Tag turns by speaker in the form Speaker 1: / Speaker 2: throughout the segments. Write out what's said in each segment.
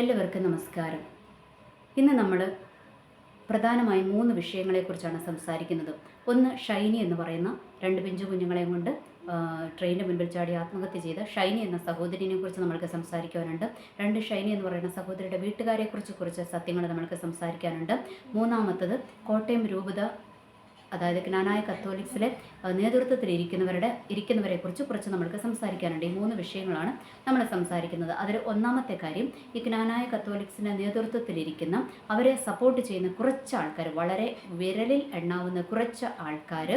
Speaker 1: എല്ലാവർക്കും നമസ്കാരം. ഇന്ന് നമ്മൾ പ്രധാനമായും മൂന്ന് വിഷയങ്ങളെക്കുറിച്ചാണ് സംസാരിക്കുന്നത്. ഒന്ന് ഷൈനി എന്ന് പറയുന്ന രണ്ട് പിഞ്ചു കുഞ്ഞുങ്ങളെയും കൊണ്ട് ട്രെയിനിന്റെ മുൻപിൽ ചാടി ആത്മഹത്യ ചെയ്ത ഷൈനി എന്ന സഹോദരിനെ കുറിച്ച് നമ്മൾക്ക് സംസാരിക്കാനുണ്ട് രണ്ട് ഷൈനി എന്ന് പറയുന്ന സഹോദരിയുടെ വീട്ടുകാരെക്കുറിച്ച് കുറച്ച് സത്യങ്ങൾ നമ്മൾക്ക് സംസാരിക്കാനുണ്ട്. മൂന്നാമത്തത് കോട്ടയം രൂപത അതായത് ജ്ഞാനായ കത്തോലിക്സിലെ നേതൃത്വത്തിൽ ഇരിക്കുന്നവരുടെ ഇരിക്കുന്നവരെ കുറിച്ച് കുറച്ച് നമ്മൾക്ക് സംസാരിക്കാനുണ്ട്. ഈ മൂന്ന് വിഷയങ്ങളാണ് നമ്മൾ സംസാരിക്കുന്നത്. അതിൽ ഒന്നാമത്തെ കാര്യം ഈ ജ്ഞാനായ കത്തോലിക്സിന്റെ നേതൃത്വത്തിലിരിക്കുന്ന അവരെ സപ്പോർട്ട് ചെയ്യുന്ന കുറച്ച് ആൾക്കാർ വളരെ വിരലിൽ എണ്ണാവുന്ന കുറച്ച് ആൾക്കാർ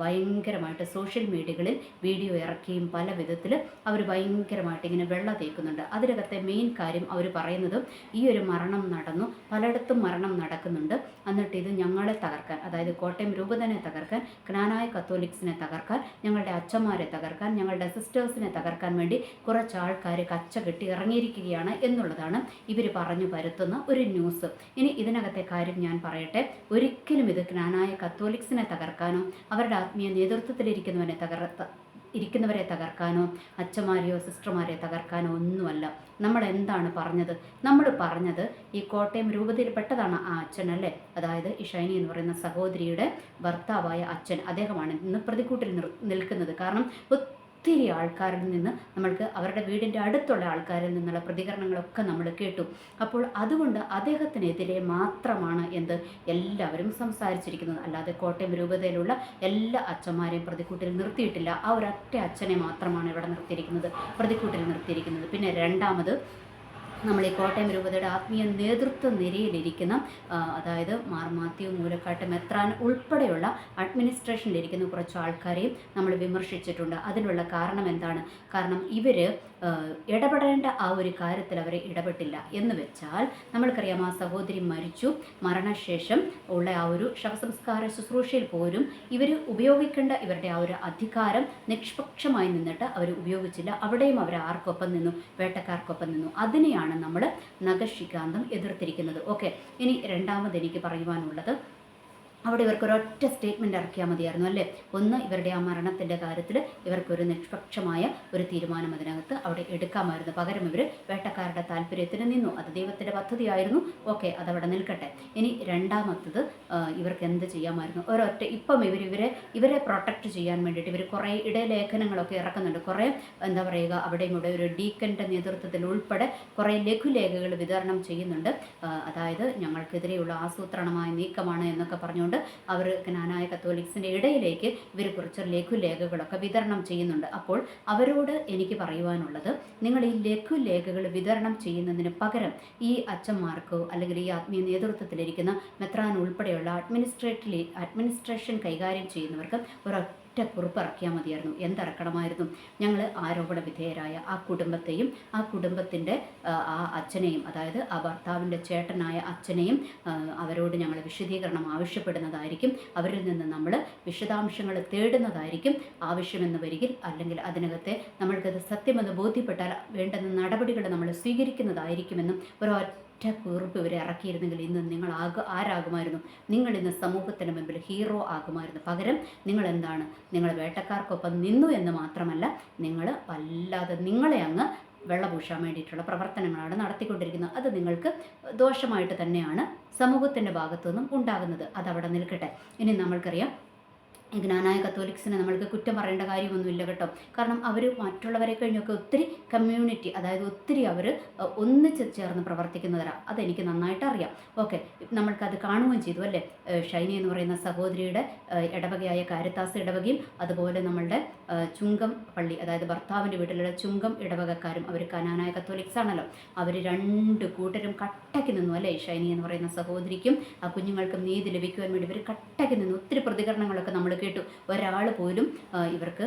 Speaker 1: ഭയങ്കരമായിട്ട് സോഷ്യൽ മീഡിയകളിൽ വീഡിയോ ഇറക്കിയും പല വിധത്തിൽ അവർ ഭയങ്കരമായിട്ട് ഇങ്ങനെ വെള്ള തേക്കുന്നുണ്ട്. അതിനകത്തെ മെയിൻ കാര്യം അവർ പറയുന്നത് ഈ ഒരു മരണം നടന്നു പലയിടത്തും മരണം നടക്കുന്നുണ്ട്. എന്നിട്ട് ഇത് ഞങ്ങളെ തകർക്കാൻ അതായത് കോട്ടയം രൂപതനെ തകർക്കാൻ ക്നാനായ കത്തോലിക്സിനെ തകർക്കാൻ ഞങ്ങളുടെ അച്ഛന്മാരെ തകർക്കാൻ ഞങ്ങളുടെ സിസ്റ്റേഴ്സിനെ തകർക്കാൻ വേണ്ടി കുറച്ച് ആൾക്കാർ കച്ച കെട്ടി ഇറങ്ങിയിരിക്കുകയാണ് എന്നുള്ളതാണ് ഇവർ പറഞ്ഞു പരത്തുന്ന ഒരു ന്യൂസ്. ഇനി ഇതിനകത്തെ കാര്യം ഞാൻ പറയട്ടെ. ഒരിക്കലും ഇത് ക്നാനായ കത്തോലിക്സിനെ തകർക്കാനോ അവരുടെ ആത്മീയ നേതൃത്വത്തിലിരിക്കുന്നവനെ തകർത്ത ഇരിക്കുന്നവരെ തകർക്കാനോ അച്ഛന്മാരെയോ സിസ്റ്റർമാരെ തകർക്കാനോ ഒന്നുമല്ല. നമ്മൾ എന്താണ് പറഞ്ഞത്? നമ്മൾ പറഞ്ഞത് ഈ കോട്ടയം രൂപതയിൽപ്പെട്ടതാണ് ആ അച്ഛൻ അല്ലേ? അതായത് ഈ ഷൈനി എന്ന് പറയുന്ന സഹോദരിയുടെ ഭർത്താവായ അച്ഛൻ. അദ്ദേഹമാണ് ഇന്ന് പ്രതിക്കൂട്ടിൽ നിൽക്കുന്നത്. കാരണം ഒത്തിരി ആൾക്കാരിൽ നിന്ന് നമ്മൾക്ക് അവരുടെ വീടിന്റെ അടുത്തുള്ള ആൾക്കാരിൽ നിന്നുള്ള പ്രതികരണങ്ങളൊക്കെ നമ്മൾ കേട്ടു. അപ്പോൾ അതുകൊണ്ട് അദ്ദേഹത്തിനെതിരെ മാത്രമാണ് എന്ത് എല്ലാവരും സംസാരിച്ചിരിക്കുന്നത്. അല്ലാതെ കോട്ടയം രൂപതയിലുള്ള എല്ലാ അച്ഛന്മാരെയും പ്രതിക്കൂട്ടിൽ നിർത്തിയിട്ടില്ല. ആ ഒരൊറ്റ അച്ഛനെ മാത്രമാണ് ഇവിടെ നിർത്തിയിരിക്കുന്നത്. പ്രതിക്കൂട്ടിൽ നിർത്തിയിരിക്കുന്നത്. പിന്നെ രണ്ടാമത് നമ്മൾ ഈ കോട്ടയം രൂപതയുടെ ആത്മീയ നേതൃത്വ നിരയിലിരിക്കുന്ന അതായത് മാർ മാത്യു മൂലക്കാട്ട് മെത്രാൻ ഉൾപ്പെടെയുള്ള അഡ്മിനിസ്ട്രേഷനിലിരിക്കുന്ന കുറച്ച് ആൾക്കാരെയും നമ്മൾ വിമർശിച്ചിട്ടുണ്ട്. അതിനുള്ള കാരണം എന്താണ്? കാരണം ഇവർ ഇടപെടേണ്ട ആ ഒരു കാര്യത്തിൽ അവർ ഇടപെട്ടില്ല. എന്ന് വെച്ചാൽ നമ്മൾക്കറിയാം ആ സഹോദരി മരിച്ചു. മരണശേഷം ഉള്ള ആ ഒരു ശവസംസ്കാര ശുശ്രൂഷയിൽ പോലും ഇവർ ഉപയോഗിക്കേണ്ട ഇവരുടെ ആ ഒരു അധികാരം നിഷ്പക്ഷമായി നിന്നിട്ട് അവർ ഉപയോഗിച്ചില്ല. അവിടെയും അവർ ആർക്കൊപ്പം നിന്നു? വേട്ടക്കാർക്കൊപ്പം നിന്നു. അതിനെയാണ് നമ്മൾ നഖശികാന്തം എതിർത്തിരിക്കുന്നത്. ഓക്കെ ഇനി രണ്ടാമത് എനിക്ക് പറയുവാനുള്ളത് അവിടെ ഇവർക്ക് ഒരൊറ്റ സ്റ്റേറ്റ്മെന്റ് ഇറക്കിയാൽ മതിയായിരുന്നു അല്ലേ? ഒന്ന് ഇവരുടെ ആ മരണത്തിന്റെ കാര്യത്തിൽ ഇവർക്കൊരു നിഷ്പക്ഷമായ ഒരു തീരുമാനം അതിനകത്ത് അവിടെ എടുക്കാമായിരുന്നു. പകരം ഇവർ വേട്ടക്കാരുടെ താല്പര്യത്തിന് നിന്നു. അത് ദൈവത്തിന്റെ പദ്ധതിയായിരുന്നു. ഓക്കെ അതവിടെ നിൽക്കട്ടെ. ഇനി രണ്ടാമത്തത് ഇവർക്ക് എന്ത് ചെയ്യാമായിരുന്നു? ഒരൊറ്റ ഇപ്പം ഇവർ ഇവരെ ഇവരെ പ്രൊട്ടക്റ്റ് ചെയ്യാൻ വേണ്ടിയിട്ട് ഇവർ കുറേ ഇടലേഖനങ്ങളൊക്കെ ഇറക്കുന്നുണ്ട്. കുറേ എന്താ പറയുക അവിടെയും ഇവിടെ ഒരു ഡീക്കന്റെ നേതൃത്വത്തിൽ ഉൾപ്പെടെ കുറേ ലഘുലേഖകൾ വിതരണം ചെയ്യുന്നുണ്ട്. അതായത് ഞങ്ങൾക്കെതിരെയുള്ള ആസൂത്രണമായ നീക്കമാണ് എന്നൊക്കെ പറഞ്ഞുകൊണ്ട് അവർ ജ്ഞാനായ കത്തോലിക്സിന്റെ ഇടയിലേക്ക് ഇവർ കുറച്ച് ലഘുലേഖകളൊക്കെ വിതരണം ചെയ്യുന്നുണ്ട്. അപ്പോൾ അവരോട് എനിക്ക് പറയുവാനുള്ളത് നിങ്ങൾ ഈ ലഘുലേഖകൾ വിതരണം ചെയ്യുന്നതിന് പകരം ഈ അച്ഛന്മാർക്കോ അല്ലെങ്കിൽ ഈ ആത്മീയ നേതൃത്വത്തിലിരിക്കുന്ന മെത്രാൻ ഉൾപ്പെടെയുള്ള അഡ്മിനിസ്ട്രേറ്റീവ് അഡ്മിനിസ്ട്രേഷൻ കൈകാര്യം ചെയ്യുന്നവർക്ക് ഒരൊറ്റ കുറിപ്പ് ഇറക്കിയാൽ മതിയായിരുന്നു. എന്തിറക്കണമായിരുന്നു? ഞങ്ങൾ ആരോപണ വിധേയരായ ആ കുടുംബത്തെയും ആ കുടുംബത്തിന്റെ ആ, അച്ഛനെയും അതായത് ആ ഭർത്താവിന്റെ ചേട്ടനായ അച്ഛനെയും അവരോട് ഞങ്ങൾ വിശദീകരണം ആവശ്യപ്പെടുന്നതായിരിക്കും. അവരിൽ നിന്ന് നമ്മൾ വിശദാംശങ്ങൾ തേടുന്നതായിരിക്കും ആവശ്യമെന്ന് വരികിൽ അല്ലെങ്കിൽ അതിനകത്തെ നമ്മൾക്കത് സത്യമെന്ന് ബോധ്യപ്പെട്ടാൽ വേണ്ടുന്ന നടപടികൾ നമ്മൾ സ്വീകരിക്കുന്നതായിരിക്കുമെന്നും ഒരൊറ്റ കുറിപ്പ് ഇവരെ ഇറക്കിയിരുന്നെങ്കിൽ ഇന്ന് നിങ്ങൾ ആക ആരാകുമായിരുന്നു? നിങ്ങൾ ഇന്ന് സമൂഹത്തിന് മുമ്പിൽ ഹീറോ ആകുമായിരുന്നു. പകരം നിങ്ങൾ എന്താണ് നിങ്ങൾ വേട്ടക്കാർക്കൊപ്പം നിന്നു എന്ന് മാത്രമല്ല നിങ്ങൾ വല്ലാതെ നിങ്ങളെ അങ്ങ് വെള്ളപൂശാൻ വേണ്ടിയിട്ടുള്ള പ്രവർത്തനങ്ങളാണ് നടത്തിക്കൊണ്ടിരിക്കുന്നത്. അത് നിങ്ങൾക്ക് ദോഷമായിട്ട് തന്നെയാണ് സമൂഹത്തിന്റെ ഭാഗത്തുനിന്നും ഉണ്ടാകുന്നത്. അതവിടെ നിൽക്കട്ടെ. ഇനി നമ്മൾക്കറിയാം ജ്ഞാനായ കത്തോലിക്സിനെ നമ്മൾക്ക് കുറ്റം പറയേണ്ട കാര്യമൊന്നുമില്ല കേട്ടോ. കാരണം അവർ മറ്റുള്ളവരെ കഴിഞ്ഞൊക്കെ ഒത്തിരി കമ്മ്യൂണിറ്റി അതായത് ഒത്തിരി അവർ ഒന്നിച്ച് ചേർന്ന് പ്രവർത്തിക്കുന്നവരാണ് അതെനിക്ക് നന്നായിട്ട് അറിയാം. ഓക്കെ നമ്മൾക്കത് കാണുകയും ചെയ്തു അല്ലേ? ഷൈനി എന്ന് പറയുന്ന സഹോദരിയുടെ ഇടവകയായ കാരിത്താസ് ഇടവകയും അതുപോലെ നമ്മളുടെ ചുങ്കം പള്ളി അതായത് ഭർത്താവിന്റെ വീട്ടിലുള്ള ചുങ്കം ഇടവകക്കാരും അവർ കനാനായ കത്തോലിക്സ് ആണല്ലോ. അവർ രണ്ട് കൂട്ടരും കട്ടയ്ക്ക് നിന്നു അല്ലേ? ഷൈനി എന്ന് പറയുന്ന സഹോദരിക്കും ആ കുഞ്ഞുങ്ങൾക്കും നീതി ലഭിക്കുവാൻ വേണ്ടി ഇവർ കട്ടയ്ക്ക് നിന്നു. ഒത്തിരി പ്രതികരണങ്ങളൊക്കെ നമ്മൾ കേട്ടു. ഒരാൾ പോലും ഇവർക്ക്